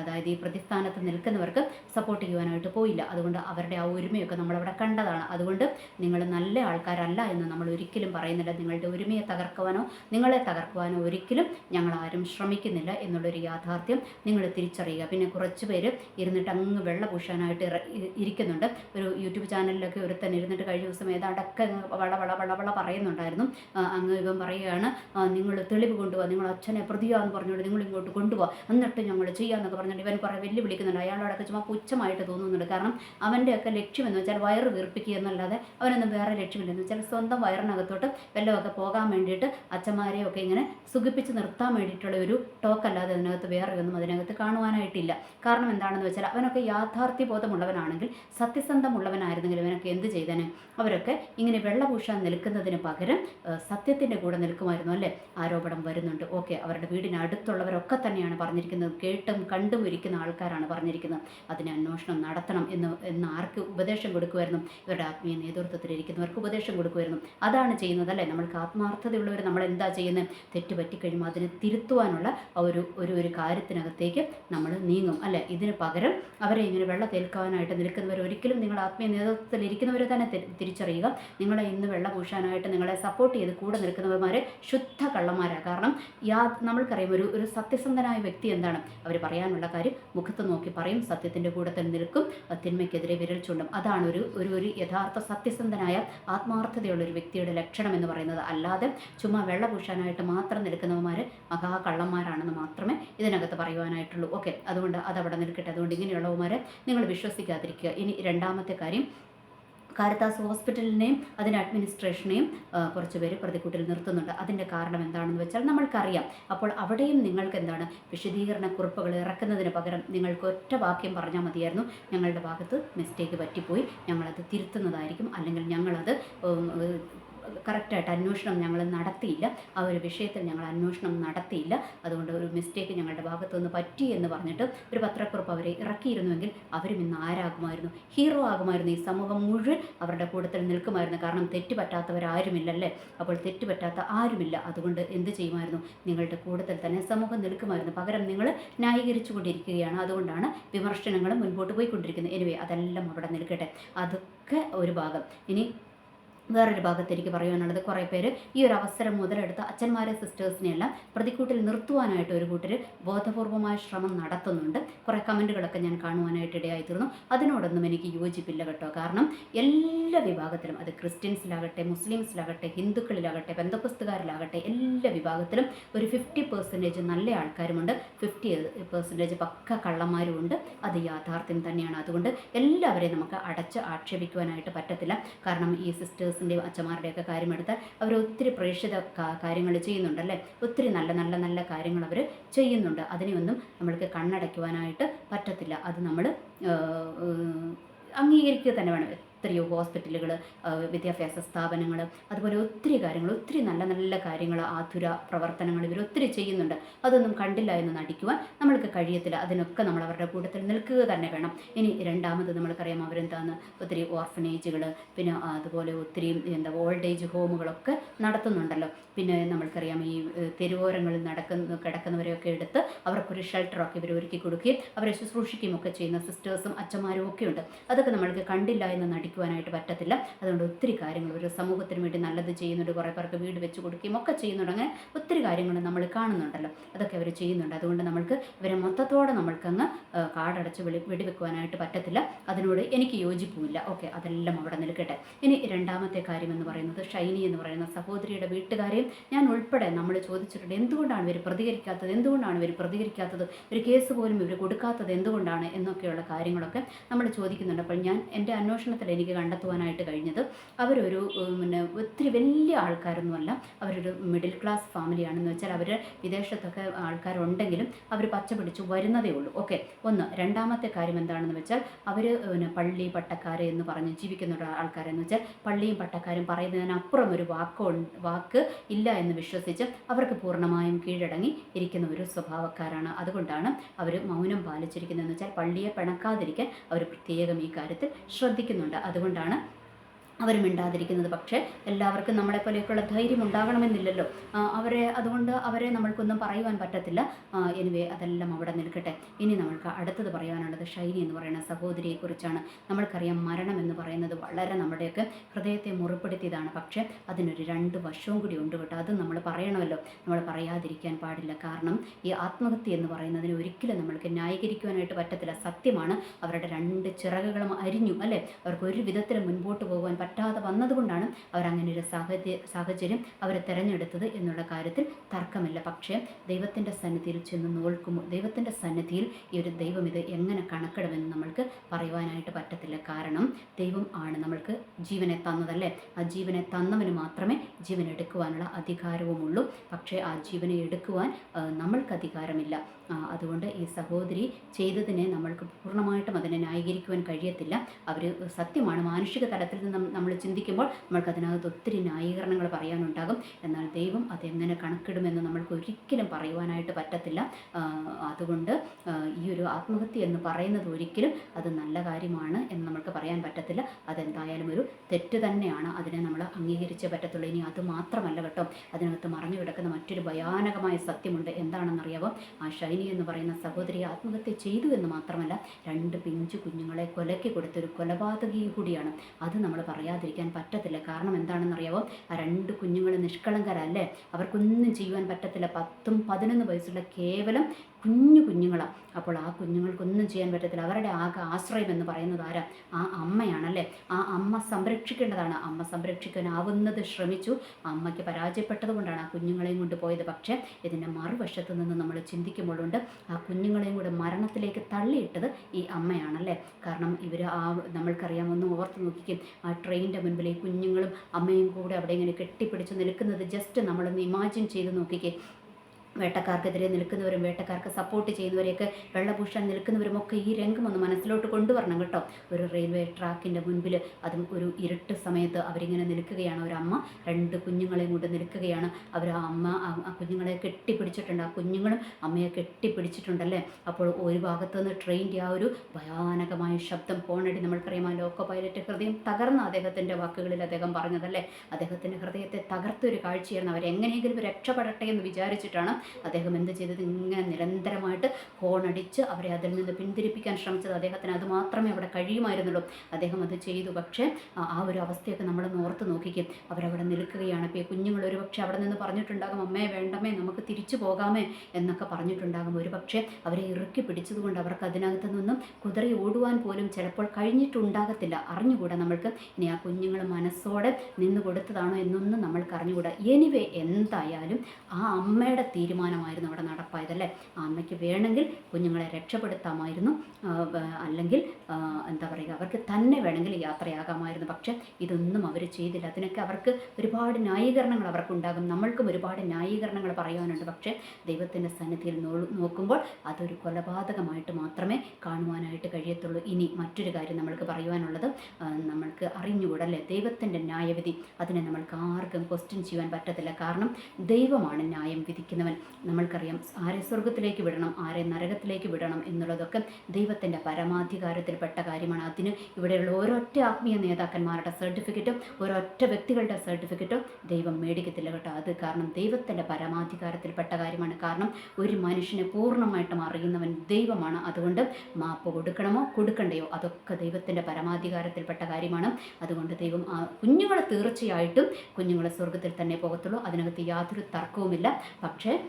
Speaker 1: അതായത് ഈ പ്രതിസ്ഥാനത്ത് നിൽക്കുന്നവർക്ക് സപ്പോർട്ട് ചെയ്യുവാനായിട്ട് പോയില്ല. അതുകൊണ്ട് അവരുടെ ആ ഒരുമയൊക്കെ നമ്മളവിടെ കണ്ടതാണ്. അതുകൊണ്ട് നിങ്ങൾ നല്ല ആൾക്കാരല്ല എന്ന് നമ്മൾ ഒരിക്കലും പറയുന്നില്ല. നിങ്ങളുടെ ഒരുമയെ തകർക്കുവാനോ നിങ്ങളെ തകർക്കുവാനോ ഒരിക്കലും ഞങ്ങൾ ആരും ശ്രമിക്കുന്നില്ല എന്നുള്ളൊരു യാഥാർത്ഥ്യം നിങ്ങൾ തിരിച്ചറിയുക. പിന്നെ കുറച്ച് പേര് ഇരുന്നിട്ട് അങ്ങ് വെള്ള പൂശാനായിട്ട് ഇരിക്കുന്നുണ്ട്. ഒരു യൂട്യൂബ് ചാനലിലൊക്കെ ഒരുത്തൻ ഇരുന്നിട്ട് കഴിഞ്ഞ ദിവസം ഏതാണ്ടൊക്കെ വള വള വള വള പറയുന്നുണ്ടായിരുന്നു. അങ്ങ് ഇവൻ പറയുകയാണ് നിങ്ങൾ തെളിവ് കൊണ്ടുപോകാൻ നിങ്ങൾ അച്ഛനെ പ്രതിയാന്ന് എന്ന് പറഞ്ഞുകൊണ്ട് നിങ്ങൾ ഇങ്ങോട്ട് കൊണ്ടുപോകാം എന്നിട്ട് ഞങ്ങൾ ചെയ്യാമെന്നൊക്കെ പറഞ്ഞിട്ട് ഇവൻ കുറേ വെല്ലുവിളിക്കുന്നുണ്ട്. അയാളോടൊക്കെ ചുമ്മാ പുച്ഛമായിട്ട് തോന്നുന്നുണ്ട്. കാരണം അവന്റെയൊക്കെ ലക്ഷ്യമെന്ന് വെച്ചാൽ വയറ് വീർപ്പിക്കുക എന്നല്ലാതെ അവനൊന്നും വേറെ ലക്ഷ്യമില്ലെന്ന് വെച്ചാൽ സ്വന്തം വയറിനകത്തോട്ട് വല്ലതൊക്കെ പോകാൻ വേണ്ടിയിട്ട് അച്ഛന്മാരെയൊക്കെ ഇങ്ങനെ സുഖിപ്പിച്ച് നിർത്താൻ വേണ്ടിയിട്ടുള്ള ഒരു ടോക്കല്ലാതെ അതിനകത്ത് വേറെ ഒന്നും അതിനകത്ത് കാണുവാനായിട്ടില്ല. കാരണം എന്താണെന്ന് വെച്ചാൽ അവനൊക്കെ യാഥാർത്ഥ്യ ബോധമുള്ളവനാണെങ്കിൽ സത്യസന്ധമുള്ളവനായിരുന്നെങ്കിൽ ഇവനൊക്കെ എന്ത് ചെയ്തേനെ? അവരൊക്കെ ഇങ്ങനെ വെള്ളപൂഷാൻ നിൽക്കുന്നതിന് പകരം സത്യത്തിന്റെ കൂടെ നിൽക്കുമായിരുന്നു അല്ലേ? ആരോപണം വരുന്നുണ്ട്. ഓക്കെ അവരുടെ വീടിന് അടുത്തുള്ളവരൊക്കെ തന്നെയാണ് പറഞ്ഞിരിക്കുന്നത്. കേട്ടും കണ്ടും ഇരിക്കുന്ന ആൾക്കാരാണ് പറഞ്ഞിരിക്കുന്നത്. അതിന് അന്വേഷണം നടത്തണം എന്ന് എന്ന് ആർക്ക് ഉപദേശം കൊടുക്കുമായിരുന്നു? ഇവരുടെ ആത്മീയ നേതൃത്വത്തിൽ ഇരിക്കുന്നവർക്ക് ഉപദേശം കൊടുക്കുമായിരുന്നു. അതാണ് ചെയ്യുന്നത് അല്ലേ? നമ്മൾക്ക് ആത്മാർത്ഥതയുള്ളവർ നമ്മൾ എന്താ ചെയ്യുന്നത് തെറ്റ് പറ്റിക്കഴിയുമ്പോൾ അതിനെ തിരുത്തുവാനുള്ള ഒരു ഒരു ഒരു കാര്യത്തിനകത്തേക്ക് നമ്മൾ നീങ്ങും അല്ലേ? ഇതിന് പകരം അവരെ ഇങ്ങനെ വെള്ളം തേൽക്കാനായിട്ട് നിൽക്കുന്നവർ ഒരിക്കലും നിങ്ങൾ ആത്മീയ നേതൃത്വത്തിൽ ഇരിക്കുന്നവരെ തന്നെ തിരിച്ചറിയുക. നിങ്ങളെ ഇന്ന് വെള്ളം പൂശാനായിട്ട് നിങ്ങളെ സപ്പോർട്ട് ചെയ്ത് കൂടെ നിൽക്കുന്നവന്മാർ ശുദ്ധ കള്ളന്മാരാണ് കാരണം യാ നമ്മൾക്കറിയാം ഒരു ഒരു സത്യസന്ധനായ വ്യക്തി എന്താണ്? അവർ പറയാനുള്ള കാര്യം മുഖത്ത് നോക്കി പറയും സത്യത്തിന്റെ കൂടെ തന്നെ നിൽക്കും തിന്മയ്ക്കെതിരെ വിരൽ ചൂണ്ടും. അതാണ് ഒരു ഒരു ഒരു യഥാർത്ഥ സത്യസന്ധനായ ആത്മാർത്ഥതയുള്ള ഒരു വ്യക്തിയുടെ ലക്ഷണം എന്ന് പറയുന്നത്. അല്ലാതെ ചുമ്മാ വെള്ള പൂശാനായിട്ട് മാത്രം നിൽക്കുന്നവന്മാർ മഹാകള്ളന്മാരാണെന്ന് മാത്രമേ ഇതിനകത്ത് പറയുവാനായിട്ടുള്ളൂ. ഓക്കെ അതുകൊണ്ട് അതവിടെ നിൽക്കട്ടെ. അതുകൊണ്ട് ഇങ്ങനെയുള്ളവന്മാരെ നിങ്ങൾ വിശ്വസിക്കാതിരിക്കുക. ഇനി രണ്ടാമത്തെ കാര്യം കാരിത്താസ് ഹോസ്പിറ്റലിനെയും അതിന്റെ അഡ്മിനിസ്ട്രേഷനെയും കുറച്ച് പേര് പ്രതിക്കൂട്ടിൽ നിർത്തുന്നുണ്ട്. അതിന്റെ കാരണം എന്താണെന്ന് വെച്ചാൽ നമ്മൾക്കറിയാം. അപ്പോൾ അവിടെയും നിങ്ങൾക്ക് എന്താണ് വിശദീകരണ കുറിപ്പുകൾ ഇറക്കുന്നതിന് പകരം നിങ്ങൾക്ക് ഒറ്റ വാക്യം പറഞ്ഞാൽ മതിയായിരുന്നു. ഞങ്ങളുടെ ഭാഗത്ത് മിസ്റ്റേക്ക് പറ്റിപ്പോയി. ഞങ്ങളത് തിരുത്തുന്നതായിരിക്കും. അല്ലെങ്കിൽ ഞങ്ങളത് കറക്റ്റായിട്ട് അന്വേഷണം ഞങ്ങൾ നടത്തിയില്ല. ആ ഒരു വിഷയത്തിൽ ഞങ്ങൾ അന്വേഷണം നടത്തിയില്ല. അതുകൊണ്ട് ഒരു മിസ്റ്റേക്ക് ഞങ്ങളുടെ ഭാഗത്തു നിന്ന് പറ്റി എന്ന് പറഞ്ഞിട്ട് ഒരു പത്രക്കുറിപ്പ് അവരെ ഇറക്കിയിരുന്നുവെങ്കിൽ അവരും ഇന്ന് ആരാകുമായിരുന്നു? ഹീറോ ആകുമായിരുന്നു ഈ സമൂഹം മുഴുവൻ അവരുടെ കൂട്ടത്തിൽ നിൽക്കുമായിരുന്നു. കാരണം തെറ്റുപറ്റാത്തവരാരുമില്ലല്ലേ? അപ്പോൾ തെറ്റുപറ്റാത്ത ആരുമില്ല. അതുകൊണ്ട് എന്ത് ചെയ്യുമായിരുന്നു? നിങ്ങളുടെ കൂട്ടത്തിൽ തന്നെ സമൂഹം നിൽക്കുമായിരുന്നു. പകരം നിങ്ങൾ ന്യായീകരിച്ചു കൊണ്ടിരിക്കുകയാണ്. അതുകൊണ്ടാണ് വിമർശനങ്ങളും മുൻപോട്ട് പോയിക്കൊണ്ടിരിക്കുന്നത്. എനിവേ അതെല്ലാം അവിടെ നിൽക്കട്ടെ. അതൊക്കെ ഒരു ഭാഗം. ഇനി വേറൊരു ഭാഗത്ത് എനിക്ക് പറയുവാനുള്ളത് കുറേ പേര് ഈ ഒരു അവസരം മുതലെടുത്ത് അച്ഛന്മാരെ സിസ്റ്റേഴ്സിനെ എല്ലാം പ്രതിക്കൂട്ടിൽ നിർത്തുവാനായിട്ട് ഒരു കൂട്ടർ ബോധപൂർവമായ ശ്രമം നടത്തുന്നുണ്ട്. കുറേ കമന്റുകളൊക്കെ ഞാൻ കാണുവാനായിട്ട് ഇടയായിത്തീർന്നു അതിനോടൊന്നും എനിക്ക് യോജിപ്പില്ല കേട്ടോ. കാരണം എല്ലാ വിഭാഗത്തിലും അത് ക്രിസ്ത്യൻസിലാകട്ടെ മുസ്ലിംസിലാകട്ടെ ഹിന്ദുക്കളിലാകട്ടെ ബന്ധപ്പുസ്തുകാരിലാകട്ടെ എല്ലാ വിഭാഗത്തിലും ഒരു ഫിഫ്റ്റി പെർസെന്റേജ് നല്ല ആൾക്കാരുമുണ്ട്. ഫിഫ്റ്റി പെർസെന്റേജ് പക്ക കള്ളന്മാരുമുണ്ട്. അത് യാഥാർത്ഥ്യം തന്നെയാണ്. അതുകൊണ്ട് എല്ലാവരെയും നമുക്ക് അടച്ച് ആക്ഷേപിക്കുവാനായിട്ട് പറ്റത്തില്ല. കാരണം ഈ സിസ്റ്റേഴ്സിന്റെയും അച്ഛന്മാരുടെയൊക്കെ കാര്യമെടുത്താൽ അവർ ഒത്തിരി പ്രേക്ഷിത കാര്യങ്ങൾ ചെയ്യുന്നുണ്ടല്ലേ? ഒത്തിരി നല്ല നല്ല നല്ല കാര്യങ്ങൾ അവർ ചെയ്യുന്നുണ്ട്. അതിനെയൊന്നും നമ്മൾക്ക് കണ്ണടയ്ക്കുവാനായിട്ട് പറ്റത്തില്ല. അത് നമ്മൾ അംഗീകരിക്കുക തന്നെ വേണം. എത്രയോ ഹോസ്പിറ്റലുകൾ വിദ്യാഭ്യാസ സ്ഥാപനങ്ങൾ അതുപോലെ ഒത്തിരി കാര്യങ്ങൾ ഒത്തിരി നല്ല നല്ല കാര്യങ്ങൾ ആതുര പ്രവർത്തനങ്ങൾ ഇവർ ഒത്തിരി ചെയ്യുന്നുണ്ട്. അതൊന്നും കണ്ടില്ല എന്ന് നടിക്കുവാൻ നമ്മൾക്ക് കഴിയത്തില്ല. അതിനൊക്കെ നമ്മൾ അവരുടെ കൂട്ടത്തിൽ നിൽക്കുക തന്നെ വേണം. ഇനി രണ്ടാമത് നമ്മൾക്കറിയാം അവരെന്താണ്? ഒത്തിരി ഓർഫനേജുകൾ പിന്നെ അതുപോലെ ഒത്തിരി എന്താ ഓൾഡ് ഏജ് ഹോമുകളൊക്കെ നടത്തുന്നുണ്ടല്ലോ. പിന്നെ നമ്മൾക്കറിയാം ഈ തെരുവോരങ്ങളിൽ നടക്കുന്ന കിടക്കുന്നവരെയൊക്കെ എടുത്ത് അവർക്കൊരു ഷെൽട്ടറൊക്കെ ഇവർ ഒരുക്കി കൊടുക്കുകയും അവരെ ശുശ്രൂഷിക്കുകയും ഒക്കെ ചെയ്യുന്ന സിസ്റ്റേഴ്സും അച്ഛന്മാരും ഒക്കെ ഉണ്ട്. അതൊക്കെ നമ്മൾക്ക് കണ്ടില്ല എന്ന് നടിക്കുവാനായിട്ട് പറ്റത്തില്ല. അതുകൊണ്ട് ഒത്തിരി കാര്യങ്ങൾ ഒരു സമൂഹത്തിന് വേണ്ടി നല്ലത് ചെയ്യുന്നുണ്ട്. കുറേ പേർക്ക് വീട് വെച്ച് കൊടുക്കുകയും ഒക്കെ ചെയ്യുന്നുണ്ട്. അങ്ങനെ ഒത്തിരി കാര്യങ്ങൾ നമ്മൾ കാണുന്നുണ്ടല്ലോ. അതൊക്കെ അവർ ചെയ്യുന്നുണ്ട്. അതുകൊണ്ട് നമ്മൾക്ക് ഇവരെ മൊത്തത്തോടെ നമ്മൾക്കങ്ങ് കാടടച്ച് വെളി വെടിവെക്കുവാനായിട്ട് പറ്റത്തില്ല. അതിനോട് എനിക്ക് യോജിപ്പുമില്ല. ഓക്കെ അതെല്ലാം അവിടെ നിൽക്കട്ടെ. ഇനി രണ്ടാമത്തെ കാര്യം എന്ന് പറയുന്നത് ഷൈനി എന്ന് പറയുന്ന സഹോദരിയുടെ വീട്ടുകാരെയും ഞാൻ ഉൾപ്പെടെ നമ്മൾ ചോദിച്ചിട്ടുണ്ട്. എന്തുകൊണ്ടാണ് ഇവർ പ്രതികരിക്കാത്തത്? എന്തുകൊണ്ടാണ് ഇവർ പ്രതികരിക്കാത്തത്? ഒരു കേസ് പോലും ഇവർ കൊടുക്കാത്തത് എന്തുകൊണ്ടാണ്? എന്നൊക്കെയുള്ള കാര്യങ്ങളൊക്കെ നമ്മൾ ചോദിക്കുന്നുണ്ട്. അപ്പോൾ ഞാൻ എന്റെ അന്വേഷണത്തിൽ എനിക്ക് കണ്ടെത്തുവാനായിട്ട് കഴിഞ്ഞത്. അവരൊരു പിന്നെ ഒത്തിരി വലിയ ആൾക്കാരൊന്നുമല്ല. അവരൊരു മിഡിൽ ക്ലാസ് ഫാമിലിയാണെന്ന് വെച്ചാൽ അവർ വിദേശത്തൊക്കെ ആൾക്കാരുണ്ടെങ്കിലും അവർ പച്ച പിടിച്ച് വരുന്നതേ ഉള്ളൂ. ഓക്കെ ഒന്ന് രണ്ടാമത്തെ കാര്യം എന്താണെന്ന് വെച്ചാൽ അവർ പിന്നെ പള്ളി പട്ടക്കാരെ എന്ന് പറഞ്ഞ് ജീവിക്കുന്ന ആൾക്കാരെന്ന് വെച്ചാൽ പള്ളിയും പട്ടക്കാരും പറയുന്നതിനപ്പുറം ഒരു വാക്ക് വാക്ക് ഇല്ല എന്ന് വിശ്വസിച്ച് അവർക്ക് പൂർണമായും കീഴടങ്ങി ഇരിക്കുന്ന ഒരു സ്വഭാവക്കാരാണ്. അതുകൊണ്ടാണ് അവർ മൗനം പാലിച്ചിരിക്കുന്നതെന്ന് വെച്ചാൽ പള്ളിയെ പിണക്കാതിരിക്കാൻ അവർ പ്രത്യേകം ഈ കാര്യത്തിൽ ശ്രദ്ധിക്കുന്നുണ്ട്. അതുകൊണ്ടാണ് അവർ മിണ്ടാതിരിക്കുന്നത്. പക്ഷേ എല്ലാവർക്കും നമ്മളെ നമ്മളെപ്പോലെയൊക്കെയുള്ള ധൈര്യം ഉണ്ടാകണമെന്നില്ലല്ലോ. അവരെ അതുകൊണ്ട് അവരെ നമ്മൾക്കൊന്നും പറയുവാൻ പറ്റത്തില്ല. എനിവേ അതെല്ലാം അവിടെ നിൽക്കട്ടെ. ഇനി നമ്മൾക്ക് അടുത്തത് പറയാനുള്ളത് ഷൈനി എന്ന് പറയുന്ന സഹോദരിയെക്കുറിച്ചാണ്. നമ്മൾക്കറിയാം മരണം എന്ന് പറയുന്നത് വളരെ നമ്മുടെയൊക്കെ ഹൃദയത്തെ മുറിപ്പെടുത്തിയതാണ്. പക്ഷേ അതിനൊരു രണ്ട് വശവും കൂടി ഉണ്ട് കേട്ടോ. അത് നമ്മൾ പറയണമല്ലോ. നമ്മൾ പറയാതിരിക്കാൻ പാടില്ല. കാരണം ഈ ആത്മഹത്യ എന്ന് പറയുന്നതിന് ഒരിക്കലും നമ്മൾക്ക് ന്യായീകരിക്കുവാനായിട്ട് പറ്റത്തില്ല. സത്യമാണ് അവരുടെ രണ്ട് ചിറകുകളും അരിഞ്ഞു അല്ലേ? അവർക്ക് ഒരു വിധത്തിലും മുൻപോട്ട് പോകുവാൻ പറ്റാതെ വന്നതുകൊണ്ടാണ് അവർ അങ്ങനെ ഒരു സാഹചര്യ സാഹചര്യം അവരെ തിരഞ്ഞെടുത്തത് എന്നുള്ള കാര്യത്തിൽ തർക്കമില്ല. പക്ഷേ ദൈവത്തിന്റെ സന്നിധിയിൽ ചെന്ന് നോക്കുമ്പോൾ ദൈവത്തിന്റെ സന്നിധിയിൽ ഈ ഒരു ദൈവം ഇത് എങ്ങനെ കണക്കിടുമെന്ന് നമ്മൾക്ക് പറയുവാനായിട്ട് പറ്റത്തില്ല. കാരണം ദൈവം ആണ് നമ്മൾക്ക് ജീവനെ തന്നതല്ലേ? ആ ജീവനെ തന്നവന് മാത്രമേ ജീവൻ എടുക്കുവാനുള്ള അധികാരവുമുള്ളൂ. പക്ഷേ ആ ജീവനെ എടുക്കുവാൻ നമ്മൾക്ക് അധികാരമില്ല. അതുകൊണ്ട് ഈ സഹോദരി ചെയ്തതിനെ നമ്മൾക്ക് പൂർണമായിട്ടും അതിനെ ന്യായീകരിക്കുവാൻ കഴിയത്തില്ല. അവർ സത്യമാണ്. മാനുഷിക തലത്തിൽ നിന്ന് നമ്മൾ ചിന്തിക്കുമ്പോൾ നമ്മൾക്ക് അതിനകത്ത് ഒത്തിരി ന്യായീകരണങ്ങൾ പറയാനുണ്ടാകും. എന്നാൽ ദൈവം അതെങ്ങനെ കണക്കിടുമെന്ന് നമ്മൾക്ക് ഒരിക്കലും പറയുവാനായിട്ട് പറ്റത്തില്ല. അതുകൊണ്ട് ഈ ഒരു ആത്മഹത്യ എന്ന് പറയുന്നത് ഒരിക്കലും അത് നല്ല കാര്യമാണ് എന്ന് നമ്മൾക്ക് പറയാൻ പറ്റത്തില്ല. അതെന്തായാലും ഒരു തെറ്റ് തന്നെയാണ്. അതിനെ നമ്മൾ അംഗീകരിച്ചേ പറ്റത്തുള്ളൂ. ഇനി അത് മാത്രമല്ല കേട്ടോ. അതിനകത്ത് മറഞ്ഞു കിടക്കുന്ന മറ്റൊരു ഭയാനകമായ സത്യമുണ്ട്. എന്താണെന്നറിയാവോ? ആ ഷൈനി എന്ന് പറയുന്ന സഹോദരി ആത്മഹത്യ ചെയ്തു എന്ന് മാത്രമല്ല രണ്ട് പിഞ്ചു കുഞ്ഞുങ്ങളെ കൊലയ്ക്ക് കൊടുത്തൊരു കൊലപാതകയും കൂടിയാണ്. അത് നമ്മൾ പറയാതിരിക്കാൻ പറ്റത്തില്ല. കാരണം എന്താണെന്നറിയാവോ? ആ രണ്ട് കുഞ്ഞുങ്ങൾ നിഷ്കളങ്കരല്ലേ? അവർക്കൊന്നും ചെയ്യുവാൻ പറ്റത്തില്ല. പത്തും പതിനൊന്ന് വയസ്സുള്ള കേവലം കുഞ്ഞു കുഞ്ഞുങ്ങളാണ് അപ്പോൾ ആ കുഞ്ഞുങ്ങൾക്കൊന്നും ചെയ്യാൻ പറ്റത്തില്ല. അവരുടെ ആകെ ആശ്രയം എന്ന് പറയുന്നത് ആരാ? ആ അമ്മയാണല്ലേ? ആ അമ്മ സംരക്ഷിക്കേണ്ടതാണ്. അമ്മ സംരക്ഷിക്കാനാവുന്നത് ശ്രമിച്ചു. അമ്മയ്ക്ക് പരാജയപ്പെട്ടതുകൊണ്ടാണ് ആ കുഞ്ഞുങ്ങളെയും കൊണ്ട് പോയത്. പക്ഷേ ഇതിന്റെ മറുവശത്ത് നിന്ന് നമ്മൾ ചിന്തിക്കുമ്പോഴുണ്ട് ആ കുഞ്ഞുങ്ങളെയും കൂടെ മരണത്തിലേക്ക് തള്ളിയിട്ടത് ഈ അമ്മയാണല്ലേ? കാരണം ഇവർ ആ നമ്മൾക്കറിയാം ഒന്ന് ഓർത്ത് നോക്കിക്കും. ആ ട്രെയിനിന്റെ മുൻപിൽ ഈ കുഞ്ഞുങ്ങളും അമ്മയും കൂടെ അവിടെ ഇങ്ങനെ കെട്ടിപ്പിടിച്ച് നിൽക്കുന്നത് ജസ്റ്റ് നമ്മളൊന്ന് ഇമാജിൻ ചെയ്ത് നോക്കിക്കേ. വേട്ടക്കാർക്കെതിരെ നിൽക്കുന്നവരും വേട്ടക്കാർക്ക് സപ്പോർട്ട് ചെയ്യുന്നവരെയൊക്കെ വെള്ളപൂശാൻ നിൽക്കുന്നവരുമൊക്കെ ഈ രംഗം ഒന്ന് മനസ്സിലോട്ട് കൊണ്ടുവരണം കേട്ടോ. ഒരു റെയിൽവേ ട്രാക്കിന്റെ മുൻപിൽ അതും ഒരു ഇരുട്ട് സമയത്ത് അവരിങ്ങനെ നിൽക്കുകയാണ്. ഒരമ്മ രണ്ട് കുഞ്ഞുങ്ങളെയും കൊണ്ട് നിൽക്കുകയാണ്. അവർ ആ അമ്മ ആ- കുഞ്ഞുങ്ങളെ കെട്ടിപ്പിടിച്ചിട്ടുണ്ട്. ആ കുഞ്ഞുങ്ങളും അമ്മയെ കെട്ടിപ്പിടിച്ചിട്ടുണ്ടല്ലേ? അപ്പോൾ ഒരു ഭാഗത്ത് നിന്ന് ട്രെയിനിന്റെ ആ ഒരു ഭയാനകമായ ശബ്ദം പോണടി നമ്മൾക്കറിയാം. ആ ലോക്കോ പൈലറ്റ് ഹൃദയം തകർന്ന അദ്ദേഹത്തിന്റെ വാക്കുകളിൽ അദ്ദേഹം പറഞ്ഞതല്ലേ? അദ്ദേഹത്തിന്റെ ഹൃദയത്തെ തകർത്തൊരു കാഴ്ചയായിരുന്നു. അവരെങ്ങനെയെങ്കിലും രക്ഷപ്പെടട്ടെ എന്ന് വിചാരിച്ചിട്ടാണ് അദ്ദേഹം എന്ത് ചെയ്തത്? ഇങ്ങനെ നിരന്തരമായിട്ട് ഹോണടിച്ച് അവരെ അതിൽ നിന്ന് പിന്തിരിപ്പിക്കാൻ ശ്രമിച്ചത് അദ്ദേഹത്തിന് അത് മാത്രമേ അവിടെ കഴിയുമായിരുന്നുള്ളൂ. അദ്ദേഹം അത് ചെയ്തു. പക്ഷേ ആ ഒരു അവസ്ഥയൊക്കെ നമ്മളൊന്ന് ഓർത്ത് നോക്കിക്കും. അവരവിടെ നിൽക്കുകയാണ്. ഇപ്പോൾ കുഞ്ഞുങ്ങൾ ഒരു പക്ഷേ അവിടെ നിന്ന് പറഞ്ഞിട്ടുണ്ടാകും അമ്മേ വേണ്ടമേ നമുക്ക് തിരിച്ചു പോകാമേ എന്നൊക്കെ പറഞ്ഞിട്ടുണ്ടാകും. ഒരു പക്ഷേ അവരെ ഇറുക്കി പിടിച്ചതുകൊണ്ട് അവർക്ക് അതിനകത്ത് നിന്നും കുതിറി ഓടുവാൻ പോലും ചിലപ്പോൾ കഴിഞ്ഞിട്ടുണ്ടാകത്തില്ല. അറിഞ്ഞുകൂടാ നമ്മൾക്ക്? ഇനി ആ കുഞ്ഞുങ്ങൾ മനസ്സോടെ നിന്ന് കൊടുത്തതാണോ എന്നൊന്നും നമ്മൾക്ക് അറിഞ്ഞുകൂടാ. എനിവേ എന്തായാലും ആ അമ്മയുടെ തീരുമാനമായിരുന്നു അവിടെ നടപ്പായതല്ലേ? ആ അമ്മയ്ക്ക് വേണമെങ്കിൽ കുഞ്ഞുങ്ങളെ രക്ഷപ്പെടുത്താമായിരുന്നു. അല്ലെങ്കിൽ എന്താ പറയുക അവർക്ക് തന്നെ വേണമെങ്കിൽ യാത്രയാകാമായിരുന്നു. പക്ഷേ ഇതൊന്നും അവർ ചെയ്തില്ല. അതിനൊക്കെ അവർക്ക് ഒരുപാട് ന്യായീകരണങ്ങൾ അവർക്കുണ്ടാകും. നമ്മൾക്കും ഒരുപാട് ന്യായീകരണങ്ങൾ പറയാനുണ്ട് പക്ഷേ ദൈവത്തിന്റെ സന്നിധിയിൽ നോക്കുമ്പോൾ അതൊരു കൊലപാതകമായിട്ട് മാത്രമേ കാണുവാനായിട്ട് കഴിയത്തുള്ളൂ. ഇനി മറ്റൊരു കാര്യം നമ്മൾക്ക് പറയുവാനുള്ളത് നമ്മൾക്ക് അറിഞ്ഞുകൂടല്ലേ? ദൈവത്തിന്റെ ന്യായവിധി അതിനെ നമ്മൾക്ക് ആർക്കും ക്വസ്റ്റ്യൻ ചെയ്യാൻ പറ്റത്തില്ല. കാരണം ദൈവമാണ് ന്യായം വിധിക്കുന്നവൻ. നമ്മൾക്കറിയാം ആരെ സ്വർഗത്തിലേക്ക് വിടണം ആരെ നരകത്തിലേക്ക് വിടണം എന്നുള്ളതൊക്കെ ദൈവത്തിന്റെ പരമാധികാരത്തിൽപ്പെട്ട കാര്യമാണ്. അതിന് ഇവിടെയുള്ള ഓരൊറ്റ ആത്മീയ നേതാക്കന്മാരുടെ സർട്ടിഫിക്കറ്റും ഒരൊറ്റ വ്യക്തികളുടെ സർട്ടിഫിക്കറ്റും ദൈവം മേടിക്കത്തില്ല കേട്ടോ. അത് കാരണം ദൈവത്തിന്റെ പരമാധികാരത്തിൽപ്പെട്ട കാര്യമാണ്. കാരണം ഒരു മനുഷ്യനെ പൂർണമായിട്ടും അറിയുന്നവൻ ദൈവമാണ്. അതുകൊണ്ട് മാപ്പ് കൊടുക്കണമോ കൊടുക്കണ്ടയോ? അതൊക്കെ ദൈവത്തിന്റെ പരമാധികാരത്തിൽപ്പെട്ട കാര്യമാണ്. അതുകൊണ്ട് ദൈവം ആ കുഞ്ഞുങ്ങളെ തീർച്ചയായിട്ടും കുഞ്ഞുങ്ങളെ സ്വർഗത്തിൽ തന്നെ പോകത്തുള്ളൂ. അതിനകത്ത് യാതൊരു തർക്കവുമില്ല. പക്ഷേ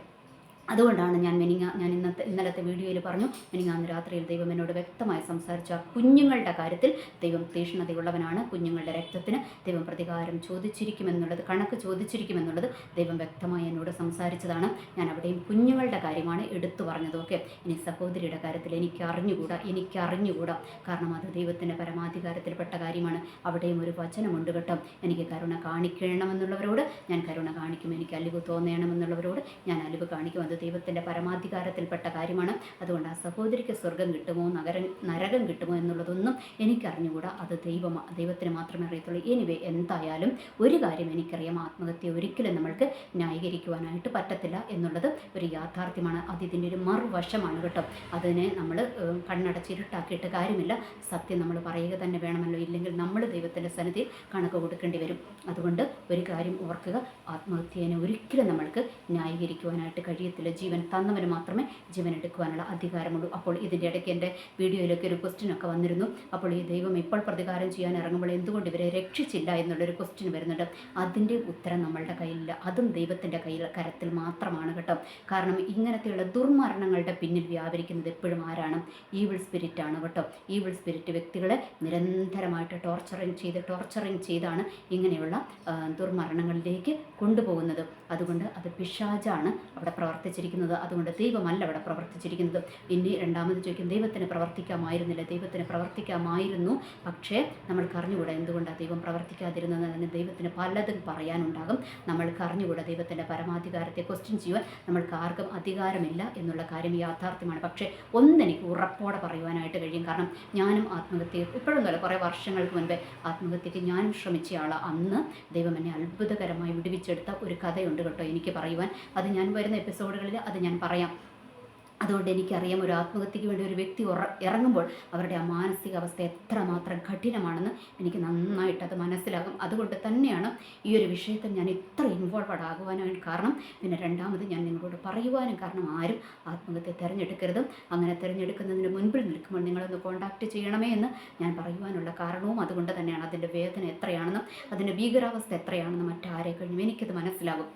Speaker 1: അതുകൊണ്ടാണ് ഞാൻ മെനിങ്ങ ഞാൻ ഇന്നത്തെ ഇന്നലത്തെ വീഡിയോയിൽ പറഞ്ഞു മെനിങ്ങാന്ന് രാത്രിയിൽ ദൈവം എന്നോട് വ്യക്തമായി സംസാരിച്ച കുഞ്ഞുങ്ങളുടെ കാര്യത്തിൽ ദൈവം തീഷ്ണതയുള്ളവനാണ്. കുഞ്ഞുങ്ങളുടെ രക്തത്തിന് ദൈവം പ്രതികാരം ചോദിച്ചിരിക്കുമെന്നുള്ളത് കണക്ക് ചോദിച്ചിരിക്കുമെന്നുള്ളത് ദൈവം വ്യക്തമായി എന്നോട് സംസാരിച്ചതാണ്. ഞാൻ അവിടെയും കുഞ്ഞുങ്ങളുടെ കാര്യമാണ് എടുത്തു പറഞ്ഞത് ഓക്കെ ഇനി സഹോദരിയുടെ കാര്യത്തിൽ എനിക്ക് അറിഞ്ഞുകൂടാ എനിക്ക് അറിഞ്ഞുകൂടാ കാരണം അത് ദൈവത്തിന്റെ പരമാധികാരത്തിൽപ്പെട്ട കാര്യമാണ്. അവിടെയും ഒരു വചനമുണ്ട് കേട്ടോ. എനിക്ക് കരുണ കാണിക്കണമെന്നുള്ളവരോട് ഞാൻ കരുണ കാണിക്കും. എനിക്ക് അലിവ് തോന്നണമെന്നുള്ളവരോട് ഞാൻ അലിവ് കാണിക്കും. അത് ദൈവത്തിന്റെ പരമാധികാരത്തിൽപ്പെട്ട കാര്യമാണ്. അതുകൊണ്ട് ആ സഹോദരിക്ക് സ്വർഗം കിട്ടുമോ നഗരം നരകം കിട്ടുമോ എന്നുള്ളതൊന്നും എനിക്കറിഞ്ഞുകൂടാ. അത് ദൈവം ദൈവത്തിന് മാത്രമേ അറിയത്തുള്ളൂ. എനിവേ എന്തായാലും ഒരു കാര്യം എനിക്കറിയാം. ആത്മഹത്യ ഒരിക്കലും നമ്മൾക്ക് ന്യായീകരിക്കുവാനായിട്ട് പറ്റത്തില്ല എന്നുള്ളത് ഒരു യാഥാർത്ഥ്യമാണ്. അത് ഇതിന്റെ ഒരു മറുവശമാണ് കേട്ടോ. അതിനെ നമ്മൾ കണ്ണടച്ചിരുട്ടാക്കിയിട്ട് കാര്യമില്ല. സത്യം നമ്മൾ പറയുക തന്നെ വേണമല്ലോ. ഇല്ലെങ്കിൽ നമ്മൾ ദൈവത്തിന്റെ സന്നിധി കണക്ക് കൊടുക്കേണ്ടി വരും. അതുകൊണ്ട് ഒരു കാര്യം ഓർക്കുക. ആത്മഹത്യനെ ഒരിക്കലും നമ്മൾക്ക് ന്യായീകരിക്കുവാനായിട്ട് കഴിയത്തില്ല. എടുക്കുന്നവന്റെ ജീവൻ തന്നവന് മാത്രമേ ജീവൻ എടുക്കുവാനുള്ള അധികാരമുള്ളൂ. അപ്പോൾ ഇതിന്റെ ഇടയ്ക്ക് എന്റെ വീഡിയോയിലൊക്കെ ഒരു ക്വസ്റ്റ്യൻ ഒക്കെ വന്നിരുന്നു. അപ്പോൾ ഈ ദൈവം ഇപ്പോൾ പ്രതികാരം ചെയ്യാൻ ഇറങ്ങുമ്പോൾ എന്തുകൊണ്ട് ഇവരെ രക്ഷിച്ചില്ല എന്നുള്ളൊരു ക്വസ്റ്റ്യൻ വരുന്നുണ്ട്. അതിന്റെ ഉത്തരം നമ്മളുടെ കയ്യിലില്ല. അതും ദൈവത്തിന്റെ കയ്യിൽ കരത്തിൽ മാത്രമാണ് കേട്ടോ. കാരണം ഇങ്ങനത്തെയുള്ള ദുർമരണങ്ങളുടെ പിന്നിൽ വ്യാപരിക്കുന്നത് എപ്പോഴും ആരാണ്? ഈവിൾ സ്പിരിറ്റ് ആണ് കേട്ടോ. ഈവിൾ സ്പിരിറ്റ് വ്യക്തികളെ നിരന്തരമായിട്ട് ടോർച്ചറിങ് ചെയ്ത് ടോർച്ചറിങ് ചെയ്താണ് ഇങ്ങനെയുള്ള ദുർമരണങ്ങളിലേക്ക് കൊണ്ടുപോകുന്നത്. അതുകൊണ്ട് അത് പിശാജാണ് അവിടെ പ്രവർത്തിച്ചിരിക്കുന്നത്. അതുകൊണ്ട് ദൈവമല്ല അവിടെ പ്രവർത്തിച്ചിരിക്കുന്നത്. ഇനി രണ്ടാമത് ചോദിക്കും ദൈവത്തിന് പ്രവർത്തിക്കാമായിരുന്നില്ല. ദൈവത്തിന് പ്രവർത്തിക്കാമായിരുന്നു. പക്ഷേ നമ്മൾക്ക് അറിഞ്ഞുകൂടാ എന്തുകൊണ്ടാണ് ദൈവം പ്രവർത്തിക്കാതിരുന്നത് അതിന് ദൈവത്തിന് പലതും പറയാനുണ്ടാകും. നമ്മൾക്ക് അറിഞ്ഞുകൂടാ ദൈവത്തിന്റെ പരമാധികാരത്തെ ക്വസ്റ്റ്യൻ ചെയ്യുവാൻ നമ്മൾക്ക് ആർക്കും അധികാരമില്ല എന്നുള്ള കാര്യം യാഥാർത്ഥ്യമാണ്. പക്ഷേ ഒന്നെനിക്ക് ഉറപ്പോടെ പറയുവാനായിട്ട് കഴിയും. കാരണം ഞാനും ആത്മഹത്യ ഇപ്പോഴും അല്ല കുറേ വർഷങ്ങൾക്ക് മുൻപേ ആത്മഹത്യക്ക് ഞാനും ശ്രമിച്ച ആളാണ് അന്ന് ദൈവം എന്നെ അത്ഭുതകരമായി വിടുവിച്ചെടുത്ത ഒരു കഥയുണ്ട് കേട്ടോ എനിക്ക് പറയുവാൻ. അത് ഞാൻ വരുന്ന എപ്പിസോഡുകളിൽ അത് ഞാൻ പറയാം. അതുകൊണ്ട് എനിക്കറിയാം ഒരു ആത്മഹത്യക്ക് വേണ്ടി ഒരു വ്യക്തി ഇറങ്ങുമ്പോൾ അവരുടെ ആ മാനസികാവസ്ഥ എത്രമാത്രം കഠിനമാണെന്ന് എനിക്ക് നന്നായിട്ട് അത് മനസ്സിലാകും. അതുകൊണ്ട് തന്നെയാണ് ഈ ഒരു വിഷയത്തിൽ ഞാൻ ഇത്ര ഇൻവോൾവഡ് ആകുവാനും കാരണം പിന്നെ രണ്ടാമത് ഞാൻ നിങ്ങളോട് പറയുവാനും കാരണം ആരും ആത്മഹത്യ തിരഞ്ഞെടുക്കരുത്. അങ്ങനെ തിരഞ്ഞെടുക്കുന്നതിന് മുൻപിൽ നിൽക്കുമ്പോൾ നിങ്ങളൊന്ന് കോൺടാക്റ്റ് ചെയ്യണമേ എന്ന് ഞാൻ പറയുവാനുള്ള കാരണവും അതുകൊണ്ട് തന്നെയാണ്. അതിന്റെ വേദന എത്രയാണെന്നും അതിന്റെ ഭീകരാവസ്ഥ എത്രയാണെന്നും മറ്റാരെ കഴിഞ്ഞും എനിക്കത് മനസ്സിലാകും.